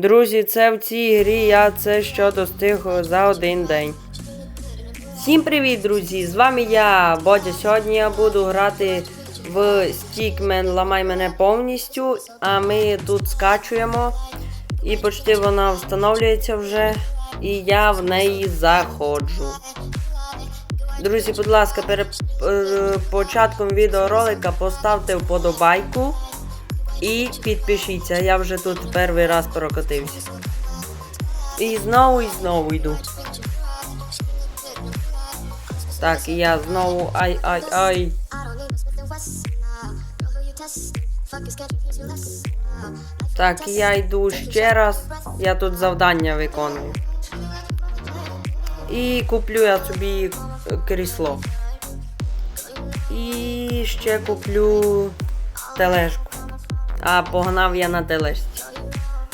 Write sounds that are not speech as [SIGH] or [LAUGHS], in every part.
Друзі, це в цій грі я це що достиг за один день. Всім привіт, друзі! З вами я, Бодя. Сьогодні я буду грати в Stickman Ламай мене повністю, а ми тут скачуємо. І почти вона встановлюється вже. І я в неї заходжу. Друзі, будь ласка, перед е, початком відеоролика поставте вподобайку і підпишіться. Я вже тут перший раз прокатився. І знову і знову йду. Так, я знову ай-ай-ай. Так, я йду ще раз. Я тут завдання виконую. І куплю я собі е, крісло. І ще куплю тележку. А погнав я на тележці.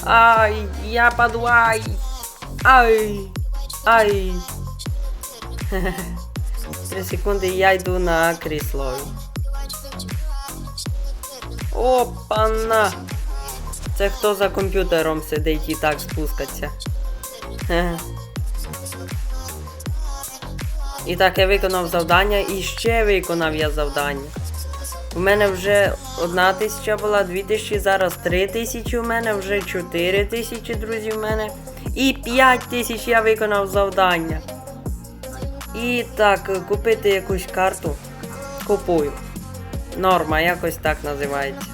Ай, я паду, ай. Ай. Ай. [LAUGHS] Три секунди я йду на крісло. Опана. Це хто за комп'ютером сидить і так спускаться. [LAUGHS] І так, я виконав завдання і ще виконав я завдання. У мене вже одна тисяча була, дві тисячі, зараз три тисячі у мене, вже чотири тисячі, друзі, у мене. І п'ять тисяч я виконав завдання. І так, купити якусь карту. Купую. Норма, якось так називається.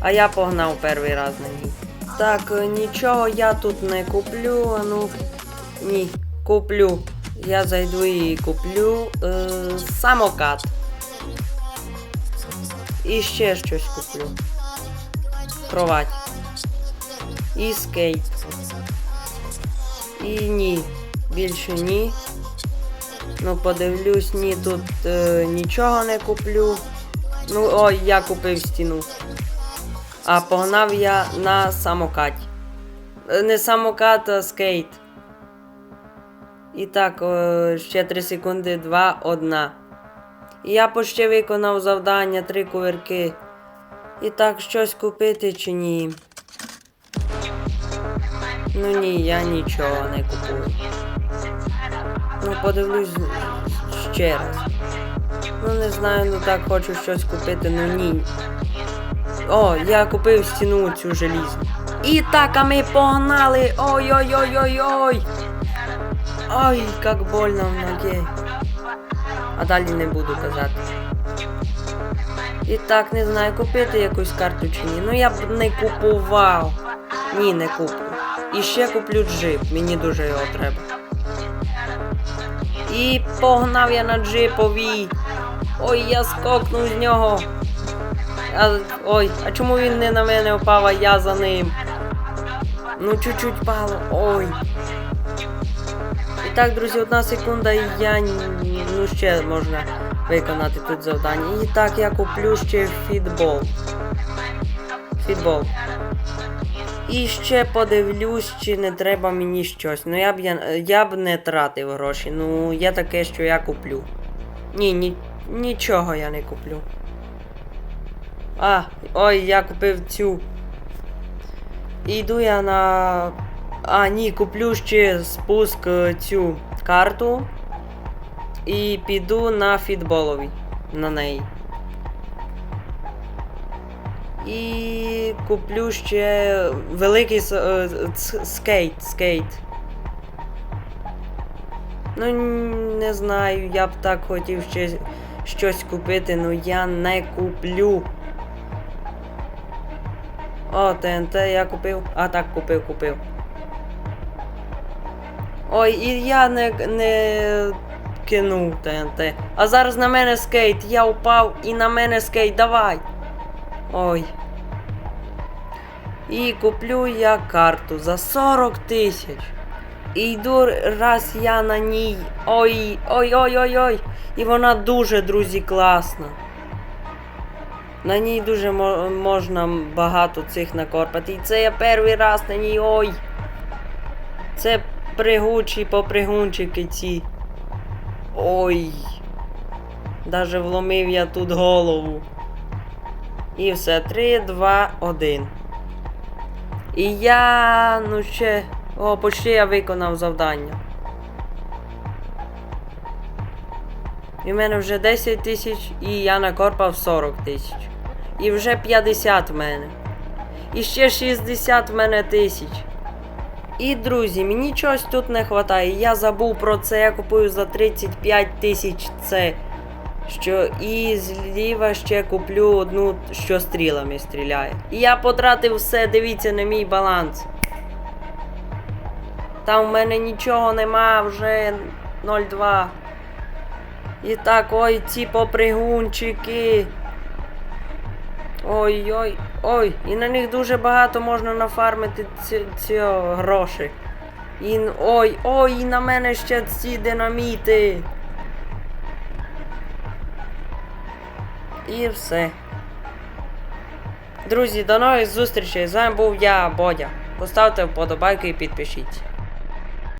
А я погнав перший раз на ній. Так, нічого я тут не куплю. Ну, ні, куплю. Я зайду і куплю е, самокат. І ще щось куплю. Кровать. І скейт. І ні. Більше ні. Ну, подивлюсь, ні, тут е, нічого не куплю. Ну, ой, я купив стіну. А погнав я на самокаті. Е, Не самокат, а скейт. І так, е, ще 3 секунди, 2, 1. Я почти виконав завдання, три кувирки. І так, щось купити чи ні. Ну ні, я нічого не купую. Ну, подивлюсь ще раз. Ну не знаю, ну так хочу щось купити, ну ні. О, я купив стіну цю желізну. І так, а ми погнали! Ой-ой-ой-ой-ой! Ой, як больно в ногі. А далі не буду казати. І так, не знаю, купити якусь карту чи ні. Ну я б не купував. Ні, не куплю. І ще куплю джип, мені дуже його треба. І погнав я на джипові. Ой, я скокнув з нього. А, ой, а чому він не на мене впав, а я за ним? Ну, чуть-чуть пало. Ой. І так, друзі, одна секунда, і я ну ще можна виконати тут завдання. І так я куплю ще фітбол. Фітбол. І ще подивлюсь, чи не треба мені щось. Ну я б я, я б не тратив гроші. Ну, є таке, що я куплю. Ні, ні, нічого я не куплю. А, ой, я купив цю. І йду я на. А, ні, куплю ще спуск е, цю карту. І піду на фітболові. На неї. І куплю ще великий е, скейт. Скейт. Ну, не знаю, я б так хотів ще щось купити, але я не куплю. О, ТНТ я купив. А так купив, купив. Ой, і я не, не кинув ТНТ. А зараз на мене скейт. Я упав і на мене скейт. Давай. Ой. І куплю я карту за 40 тисяч. І йду раз я на ній. Ой, ой, ой, ой, ой. І вона дуже, друзі, класна. На ній дуже можна багато цих накорпати. І це я перший раз на ній. Ой. Це пригучі попригунчики ці. Ой. Даже вломив я тут голову. І все, 3, 2, 1. І я, ну ще. О, почти я виконав завдання. І в мене вже 10 тисяч, і я накорпав 40 тисяч. І вже 50 в мене. І ще 60 в мене тисяч. І друзі, мені чогось тут не вистачає. Я забув про це, я купую за 35 тисяч це. Що і зліва ще куплю одну, що стрілами стріляє. І я потратив все, дивіться на мій баланс. Там в мене нічого нема, вже 0,2. І так, ой, ці попригунчики. Ой-ой, ой, і на них дуже багато можна нафармити ці, ці гроші. І, ой, ой, і на мене ще ці динаміти. І все. Друзі, до нових зустрічей. З вами був я, Бодя. Поставте вподобайку і підпишіться.